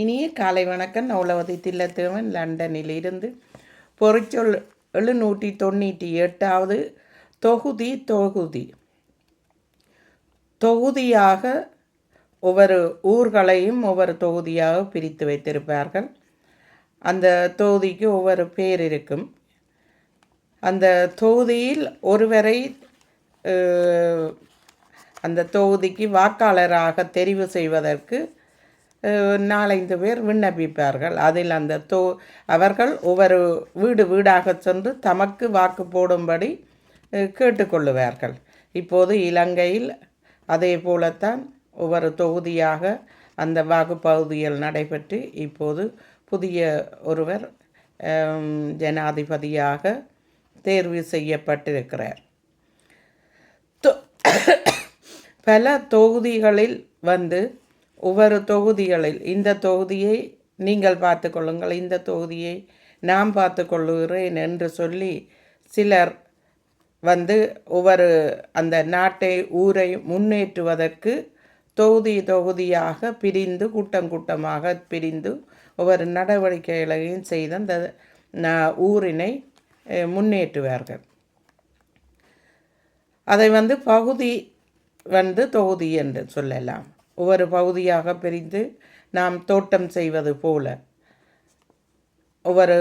இனிய காலை வணக்கம். நௌலவதி தில்லத்தேவன் லண்டனில் இருந்து பொறிச்சொல் எழுநூற்றி தொண்ணூற்றி எட்டாவது தொகுதி தொகுதி. தொகுதியாக ஒவ்வொரு ஊர்களையும் ஒவ்வொரு தொகுதியாக பிரித்து வைத்திருப்பார்கள். அந்த தொகுதிக்கு ஒவ்வொரு பேர் இருக்கும். அந்த தொகுதியில் ஒருவரை அந்த தொகுதிக்கு வாக்காளராக தெரிவு செய்வதற்கு நாலஞ்சு நாலைந்து பேர் விண்ணப்பிப்பார்கள். அதில் அந்த தோ அவர்கள் ஒவ்வொரு வீடு வீடாக சென்று தமக்கு வாக்கு போடும்படி கேட்டுக்கொள்ளுவார்கள். இப்போது இலங்கையில் அதே போலத்தான் ஒவ்வொரு தொகுதியாக அந்த வாக்குப்பகுதியில் நடைபெற்று இப்போது புதிய ஒருவர் ஜனாதிபதியாக தேர்வு செய்யப்பட்டிருக்கிறார். தொ- பல தொகுதிகளில் வந்து ஒவ்வொரு தொகுதிகளில் இந்த தொகுதியை நீங்கள் பார்த்து கொள்ளுங்கள் இந்த தொகுதியை நான் பார்த்து கொள்ளுகிறேன் என்று சொல்லி சிலர் வந்து ஒவ்வொரு அந்த நாட்டை ஊரை முன்னேற்றுவதற்கு தொகுதி தொகுதியாக பிரிந்து கூட்டம் கூட்டமாக பிரிந்து ஒவ்வொரு நடவடிக்கைகளையும் செய்து அந்த ஊரினை முன்னேற்றுவார்கள். அதை வந்து பகுதி வந்து தொகுதி என்று சொல்லலாம். ஒவ்வொரு பகுதியாக பிரிந்து நாம் தோட்டம் செய்வது போல. ஒவ்வொரு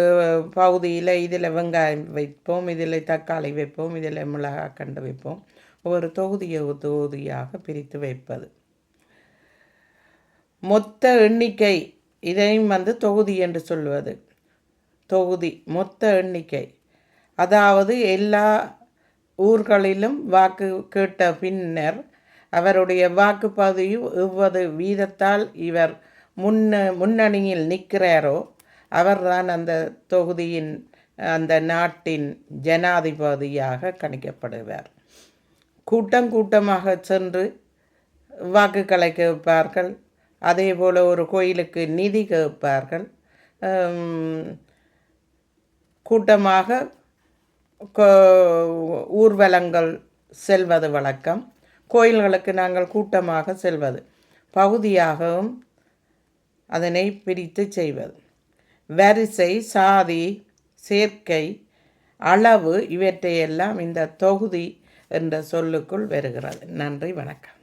பகுதியில் இதில் வெங்காயம் வைப்போம் இதில் தக்காளி வைப்போம் இதில் மிளகாய் கண்டு வைப்போம். ஒவ்வொரு தொகுதியை தொகுதியாக பிரித்து வைப்பது. மொத்த எண்ணிக்கை இதையும் வந்து தொகுதி என்று சொல்வது. தொகுதி மொத்த எண்ணிக்கை. அதாவது எல்லா ஊர்களிலும் வாக்கு கேட்ட பின்னர் அவருடைய வாக்குப்பதிவு எவ்வது வீதத்தால் இவர் முன்ன முன்னணியில் நிற்கிறாரோ அவர்தான் அந்த தொகுதியின் அந்த நாட்டின் ஜனாதிபதியாக கணிக்கப்படுவார். கூட்டம் கூட்டமாக சென்று வாக்குகளை கேட்பார்கள் அதே போல் ஒரு கோயிலுக்கு நிதி கேட்பார்கள். கூட்டமாக கோ- ஊர்வலங்கள் செல்வது வழக்கம். கோயில்களுக்கு நாங்கள் கூட்டமாக செல்வது பகுதியாகவும் அதனை பிரித்து செய்வது. வரிசை சாதி சேர்க்கை அளவு இவற்றையெல்லாம் இந்த தொகுதி என்ற சொல்லுக்குள் வருகிறது. நன்றி வணக்கம்.